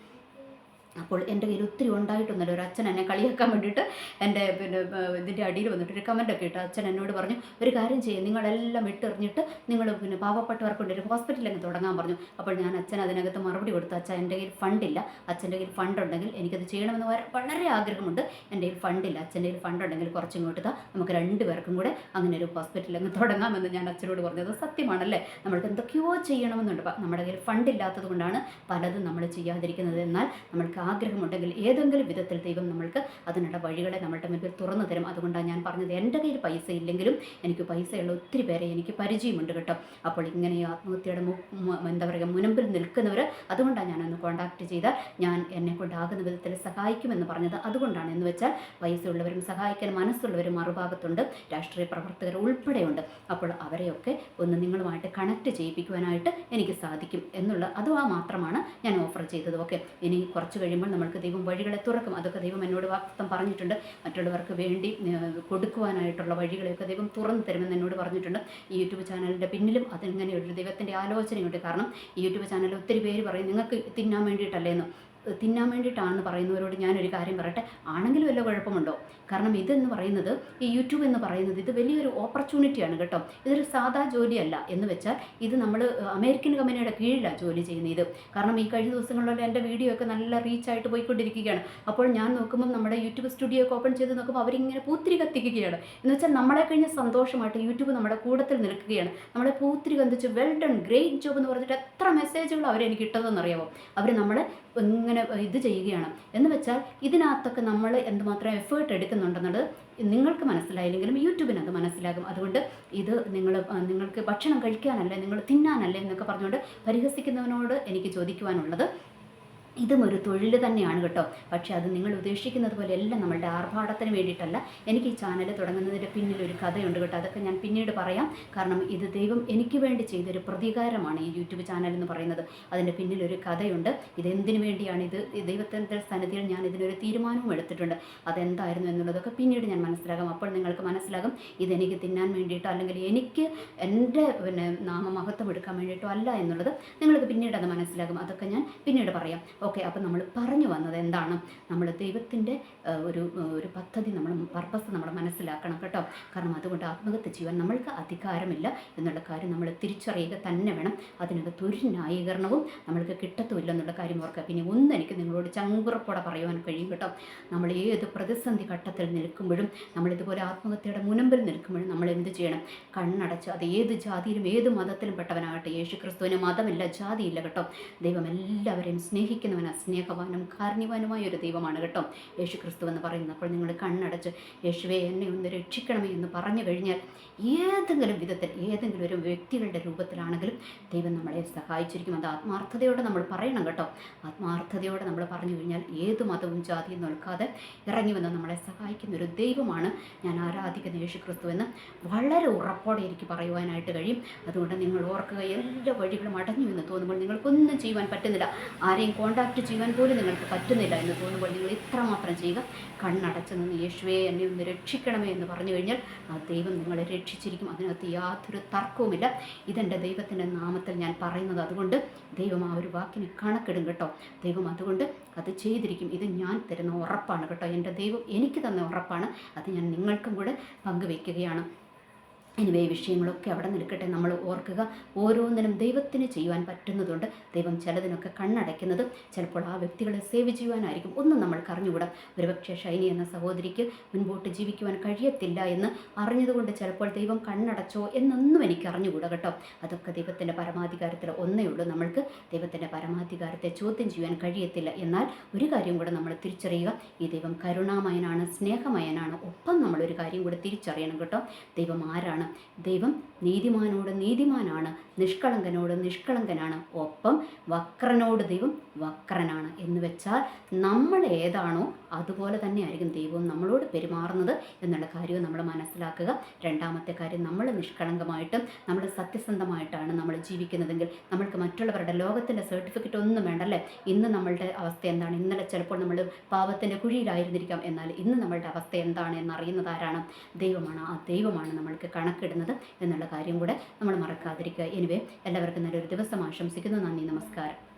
Speaker 1: അപ്പോൾ എന്റെ കയ്യിൽ ഒത്തിരി ഉണ്ടായിട്ടൊന്നുമില്ല. ഒരു അച്ഛൻ എന്നെ കളിയാക്കാൻ വേണ്ടിയിട്ട് എന്റെ പിന്നെ ഇതിന്റെ അടിയിൽ വന്നിട്ട് ഒരു കമന്റൊക്കെ ഇട്ട്. അച്ഛൻ എന്നോട് പറഞ്ഞു ഒരു കാര്യം ചെയ്യും നിങ്ങളെല്ലാം ഇട്ടെറിഞ്ഞിട്ട് നിങ്ങൾ പിന്നെ പാവപ്പെട്ടവർക്ക് വേണ്ടി ഒരു ഹോസ്പിറ്റലിൽ അങ്ങ് തുടങ്ങാൻ പറഞ്ഞു. അപ്പോൾ ഞാൻ അച്ഛൻ അതിനകത്ത് മറുപടി കൊടുത്തു. അച്ഛൻ എന്റെ കയ്യിൽ ഫണ്ടില്ല അച്ഛന്റെ കയ്യിൽ ഫണ്ടുണ്ടെങ്കിൽ എനിക്കത് ചെയ്യണമെന്ന് വളരെ ആഗ്രഹമുണ്ട്. എന്റെ കയ്യിൽ ഫണ്ടില്ല അച്ഛന്റെ കയ്യിൽ ഫണ്ടുണ്ടെങ്കിൽ കുറച്ച് ഇങ്ങോട്ട് താ നമുക്ക് രണ്ട് പേർക്കും കൂടെ അങ്ങനെ ഒരു ഹോസ്പിറ്റലിൽ അങ്ങ് തുടങ്ങാമെന്ന് ഞാൻ അച്ഛനോട് പറഞ്ഞത്. സത്യമാണല്ലേ? നമ്മൾക്ക് എന്തൊക്കെയോ ചെയ്യണമെന്നുണ്ട്. നമ്മുടെ കയ്യിൽ ഫണ്ടില്ലാത്തത് കൊണ്ടാണ് പലതും നമ്മൾ ചെയ്യാതിരിക്കുന്നത്. എന്നാൽ നമ്മൾക്ക് ആഗ്രഹമുണ്ടെങ്കിൽ ഏതെങ്കിലും വിധത്തിൽ ദൈവം നമ്മൾക്ക് അതിനുള്ള വഴികളെ നമ്മളുടെ മുൻപിൽ തുറന്നു തരും. അതുകൊണ്ടാണ് ഞാൻ പറഞ്ഞത് എന്റെ കയ്യിൽ പൈസ ഇല്ലെങ്കിലും എനിക്ക് പൈസയുള്ള ഒത്തിരി പേരെ എനിക്ക് പരിചയമുണ്ട് കേട്ടോ. അപ്പോൾ ഇങ്ങനെ ഈ ആത്മഹത്യയുടെ എന്താ പറയുക മുൻപിൽ നിൽക്കുന്നവർ അതുകൊണ്ടാണ് ഞാനൊന്ന് കോൺടാക്ട് ചെയ്ത് ഞാൻ എന്നെ കൊണ്ടാകുന്ന വിധത്തിൽ സഹായിക്കുമെന്ന് പറഞ്ഞത്. അതുകൊണ്ടാണ് എന്ന് വെച്ചാൽ പൈസയുള്ളവരും സഹായിക്കാൻ മനസ്സുള്ളവരും മറുഭാഗത്തുണ്ട് രാഷ്ട്രീയ പ്രവർത്തകർ ഉൾപ്പെടെയുണ്ട്. അപ്പോൾ അവരെയൊക്കെ ഒന്ന് നിങ്ങളുമായിട്ട് കണക്ട് ചെയ്യിപ്പിക്കുവാനായിട്ട് എനിക്ക് സാധിക്കും എന്നുള്ള അതും ആ മാത്രമാണ് ഞാൻ ഓഫർ ചെയ്തത്. ഓക്കെ ഇനി കുറച്ച് കഴിയുമ്പോൾ നമ്മൾക്ക് ദൈവം വഴികളെ തുറക്കും. അതൊക്കെ ദൈവം എന്നോട് വാക്തം പറഞ്ഞിട്ടുണ്ട്. മറ്റുള്ളവർക്ക് വേണ്ടി കൊടുക്കുവാനായിട്ടുള്ള വഴികളെയൊക്കെ ദൈവം തുറന്നു തരുമെന്ന് എന്നോട് പറഞ്ഞിട്ടുണ്ട്. ഈ യൂട്യൂബ് ചാനലിന്റെ പിന്നിലും അതിങ്ങനെ ദൈവത്തിന്റെ ആലോചനയുണ്ട്. കാരണം ഈ യൂട്യൂബ് ചാനലിൽ ഒത്തിരി പേര് പറയും നിങ്ങൾക്ക് തിന്നാൻ വേണ്ടിയിട്ടല്ലേന്ന്. തിന്നാൻ വേണ്ടിയിട്ടാണെന്ന് പറയുന്നവരോട് ഞാനൊരു കാര്യം പറയട്ടെ. ആണെങ്കിലും വല്ല കുഴപ്പമുണ്ടോ? കാരണം ഇതെന്ന് പറയുന്നത് ഈ യൂട്യൂബ് എന്ന് പറയുന്നത് ഇത് വലിയൊരു ഓപ്പർച്യൂണിറ്റിയാണ് കേട്ടോ. ഇതൊരു സാധാ ജോലിയല്ല എന്ന് വെച്ചാൽ ഇത് നമ്മൾ അമേരിക്കൻ കമ്പനിയുടെ കീഴിലാണ് ജോലി ചെയ്യുന്നത്. ഇത് കാരണം ഈ കഴിഞ്ഞ ദിവസങ്ങളിലുള്ള എന്റെ വീഡിയോ ഒക്കെ നല്ല റീച്ചായിട്ട് പോയിക്കൊണ്ടിരിക്കുകയാണ്. അപ്പോൾ ഞാൻ നോക്കുമ്പോൾ നമ്മുടെ യൂട്യൂബ് സ്റ്റുഡിയോ ഒക്കെ ഓപ്പൺ ചെയ്ത് നോക്കുമ്പോൾ അവരിങ്ങനെ പൂത്തിരി കത്തിക്കുകയാണ്. എന്ന് വെച്ചാൽ നമ്മളെ കഴിഞ്ഞ സന്തോഷമായിട്ട് യൂട്യൂബ് നമ്മുടെ കൂടത്തിൽ നിൽക്കുകയാണ്. നമ്മളെ പൂത്തിരി കത്തിച്ച് വെൽ ഡൺ ഗ്രേറ്റ് ജോബ് എന്ന് പറഞ്ഞിട്ട് എത്ര മെസ്സേജുകൾ അവരെനിക്ക് ഇട്ടതെന്നറിയാമോ അവർ നമ്മളെ ഇങ്ങനെ ഇത് ചെയ്യുകയാണ്. എന്ന് വെച്ചാൽ ഇതിനകത്തൊക്കെ നമ്മൾ എന്തുമാത്രം എഫേർട്ട് എടുക്കുന്നുണ്ടെന്നുള്ളത് നിങ്ങൾക്ക് മനസ്സിലായില്ലെങ്കിലും യൂട്യൂബിന് അത് മനസ്സിലാകും. അതുകൊണ്ട് ഇത് നിങ്ങൾ നിങ്ങൾക്ക് ഭക്ഷണം കഴിക്കാനല്ലേ നിങ്ങൾ തിന്നാനല്ലേ എന്നൊക്കെ പറഞ്ഞുകൊണ്ട് പരിഹസിക്കുന്നവനോട് എനിക്ക് ചോദിക്കുവാനുള്ളത് ഇതും ഒരു തൊഴിൽ തന്നെയാണ് കേട്ടോ. പക്ഷേ അത് നിങ്ങൾ ഉദ്ദേശിക്കുന്നത് എല്ലാം നമ്മളുടെ ആർഭാടത്തിന് വേണ്ടിയിട്ടല്ല. എനിക്ക് ഈ ചാനൽ തുടങ്ങുന്നതിന്റെ പിന്നിൽ ഒരു കഥയുണ്ട് കേട്ടോ. അതൊക്കെ ഞാൻ പിന്നീട് പറയാം. കാരണം ഇത് ദൈവം എനിക്ക് വേണ്ടി ചെയ്തൊരു പ്രതികാരമാണ് ഈ യൂട്യൂബ് ചാനൽ എന്ന് പറയുന്നത്. അതിന്റെ പിന്നിൽ ഒരു കഥയുണ്ട്. ഇതെന്തിനു വേണ്ടിയാണ് ഇത്? ദൈവത്തിന്റെ സന്നിധിയിൽ ഞാൻ ഇതിനൊരു തീരുമാനവും എടുത്തിട്ടുണ്ട്. അതെന്തായിരുന്നു എന്നുള്ളതൊക്കെ പിന്നീട് ഞാൻ മനസ്സിലാകും. അപ്പോൾ നിങ്ങൾക്ക് മനസ്സിലാകും. ഇതെനിക്ക് തിന്നാൻ വേണ്ടിയിട്ടോ അല്ലെങ്കിൽ എനിക്ക് എന്റെ പിന്നെ നാമമഹത്വം എടുക്കാൻ വേണ്ടിയിട്ടോ അല്ല എന്നുള്ളത് നിങ്ങൾക്ക് പിന്നീട് അത് മനസ്സിലാകും. അതൊക്കെ ഞാൻ പിന്നീട് പറയാം. ഓക്കെ അപ്പോൾ നമ്മൾ പറഞ്ഞു വന്നത് എന്താണ്? നമ്മൾ ദൈവത്തിന്റെ ഒരു ഒരു പദ്ധതി നമ്മൾ പർപ്പസ് നമ്മൾ മനസ്സിലാക്കണം കേട്ടോ. കാരണം അതുകൊണ്ട് ആത്മഹത്യ ചെയ്യുവാൻ നമ്മൾക്ക് അധികാരമില്ല എന്നുള്ള കാര്യം നമ്മൾ തിരിച്ചറിയുക തന്നെ വേണം. അതിനകത്ത് ഒരു ന്യായീകരണവും നമ്മൾക്ക് കിട്ടത്തുമില്ല എന്നുള്ള കാര്യം ഓർക്കുക. പിന്നെ ഒന്ന് എനിക്ക് നിങ്ങളോട് ചങ്കുറപ്പോടെ പറയുവാൻ കഴിയും കേട്ടോ. നമ്മൾ ഏത് പ്രതിസന്ധി ഘട്ടത്തിൽ നിൽക്കുമ്പോഴും നമ്മളിതുപോലെ ആത്മഹത്യയുടെ മുനമ്പിൽ നിൽക്കുമ്പോഴും നമ്മൾ എന്ത് ചെയ്യണം? കണ്ണടച്ച് അത് ഏത് ജാതിയിലും ഏത് മതത്തിലും പെട്ടവനാകട്ടെ. യേശു ക്രിസ്തുവിന് മതമില്ല ജാതിയില്ല കേട്ടോ. ദൈവം എല്ലാവരെയും സ്നേഹിക്കുന്നവനാണ് സ്നേഹവാനും കാരുണ്യവാനുമായ ഒരു ദൈവമാണ് കേട്ടോ. യേശു ക്രിസ്തു എന്ന് പറയുന്നത്. അപ്പോൾ നിങ്ങൾ കണ്ണടച്ച് യേശുവെ എന്നെ ഒന്ന് രക്ഷിക്കണമേ എന്ന് പറഞ്ഞു കഴിഞ്ഞാൽ ഏതെങ്കിലും വിധത്തിൽ ഏതെങ്കിലും ഒരു വ്യക്തികളുടെ രൂപത്തിലാണെങ്കിലും ദൈവം നമ്മളെ സഹായിച്ചിരിക്കും. അത് ആത്മാർത്ഥതയോടെ നമ്മൾ പറയണം കേട്ടോ. ആത്മാർത്ഥതയോടെ നമ്മൾ പറഞ്ഞു കഴിഞ്ഞാൽ ഏത് മതവും ജാതിയും നോക്കാതെ ഇറങ്ങി വന്ന് നമ്മളെ സഹായിക്കുന്ന ഒരു ദൈവമാണ് ഞാൻ ആരാധിക്കുന്ന യേശു ക്രിസ്തു എന്ന് വളരെ ഉറപ്പോടെ എനിക്ക് പറയുവാനായിട്ട് കഴിയും. അതുകൊണ്ട് നിങ്ങൾ ഓർക്കുക എല്ലാ വഴികളും അടഞ്ഞു എന്ന് തോന്നുമ്പോൾ നിങ്ങൾക്കൊന്നും ചെയ്യുവാൻ പറ്റുന്നില്ല. ആരെയും കോണ്ടാക്ട് കോണ്ടാക്ട് ചെയ്യാൻ പോലും നിങ്ങൾക്ക് പറ്റുന്നില്ല എന്ന് തോന്നുമ്പോൾ നിങ്ങൾ ഇത്രമാത്രം ചെയ്യുക. കണ്ണടച്ച് നിന്ന് യേശുവേ എന്നെ ഒന്ന് രക്ഷിക്കണമേ എന്ന് പറഞ്ഞു കഴിഞ്ഞാൽ ആ ദൈവം നിങ്ങളെ രക്ഷിച്ചിരിക്കും. അതിനകത്ത് യാതൊരു തർക്കവുമില്ല. ഇതെന്റെ ദൈവത്തിന്റെ നാമത്തിൽ ഞാൻ പറയുന്നത് അതുകൊണ്ട് ദൈവം ആ ഒരു വാക്കിന് കണക്കിടും കേട്ടോ. ദൈവം അതുകൊണ്ട് അത് ചെയ്തിരിക്കും. ഇത് ഞാൻ തരുന്ന ഉറപ്പാണ് കേട്ടോ. എന്റെ ദൈവം എനിക്ക് തന്ന ഉറപ്പാണ്. അത് ഞാൻ നിങ്ങൾക്കും കൂടെ പങ്കുവയ്ക്കുകയാണ്. എനിവേ വിഷയങ്ങളൊക്കെ അവിടെ നിൽക്കട്ടെ. നമ്മൾ ഓർക്കുക ഓരോന്നിനും ദൈവത്തിന് ചെയ്യുവാൻ പറ്റുന്നതുണ്ട്. ദൈവം ചിലതിനൊക്കെ കണ്ണടയ്ക്കുന്നത് ചിലപ്പോൾ ആ വ്യക്തികളെ സേവ് ചെയ്യുവാനായിരിക്കും. ഒന്നും നമ്മൾക്ക് അറിഞ്ഞുകൂടാ. ഒരുപക്ഷെ ഷൈനി എന്ന സഹോദരിക്ക് മുൻപോട്ട് ജീവിക്കുവാൻ കഴിയത്തില്ല എന്ന് അറിഞ്ഞതുകൊണ്ട് ചിലപ്പോൾ ദൈവം കണ്ണടച്ചോ എന്നൊന്നും എനിക്ക് അറിഞ്ഞുകൂടാ കേട്ടോ. അതൊക്കെ ദൈവത്തിന്റെ പരമാധികാരത്തിൽ ഒന്നേ ഉള്ളൂ. നമ്മൾക്ക് ദൈവത്തിന്റെ പരമാധികാരത്തെ ചോദ്യം ചെയ്യാൻ കഴിയത്തില്ല. എന്നാൽ ഒരു കാര്യം കൂടെ നമ്മൾ തിരിച്ചറിയുക. ഈ ദൈവം കരുണാമയനാണ് സ്നേഹമയനാണ്. ഒപ്പം നമ്മളൊരു കാര്യം കൂടെ തിരിച്ചറിയണം കേട്ടോ. ദൈവം ആരാണ് ദൈവം നീതിമാനോട് നീതിമാനാണ് നിഷ്കളങ്കനോട് നിഷ്കളങ്കനാണ്. ഒപ്പം വക്രനോട് ദൈവം വക്രനാണ്. എന്ന് വെച്ചാൽ നമ്മൾ ഏതാണോ അതുപോലെ തന്നെയായിരിക്കും ദൈവവും നമ്മളോട് പെരുമാറുന്നത് എന്നുള്ള കാര്യവും നമ്മൾ മനസ്സിലാക്കുക. രണ്ടാമത്തെ കാര്യം നമ്മൾ നിഷ്കളങ്കമായിട്ടും നമ്മൾ സത്യസന്ധമായിട്ടാണ് നമ്മൾ ജീവിക്കുന്നതെങ്കിൽ നമ്മൾക്ക് മറ്റുള്ളവരുടെ ലോകത്തിന്റെ സർട്ടിഫിക്കറ്റ് ഒന്നും വേണ്ടല്ലേ? ഇന്ന് നമ്മളുടെ അവസ്ഥ എന്താണ്? ഇന്നലെ ചിലപ്പോൾ നമ്മൾ പാപത്തിന്റെ കുഴിയിലായിരുന്നിരിക്കാം. എന്നാൽ ഇന്ന് നമ്മളുടെ അവസ്ഥ എന്താണ് എന്നറിയുന്നത് ആരാണ്? ദൈവമാണ്. ആ ദൈവമാണ് നമ്മൾക്ക് കണക്കിടുന്നത് എന്നുള്ള കാര്യം കൂടെ നമ്മൾ മറക്കാതിരിക്കുക. എനിവേ എല്ലാവർക്കും നല്ലൊരു ദിവസം ആശംസിക്കുന്നു. നന്ദി നമസ്കാരം.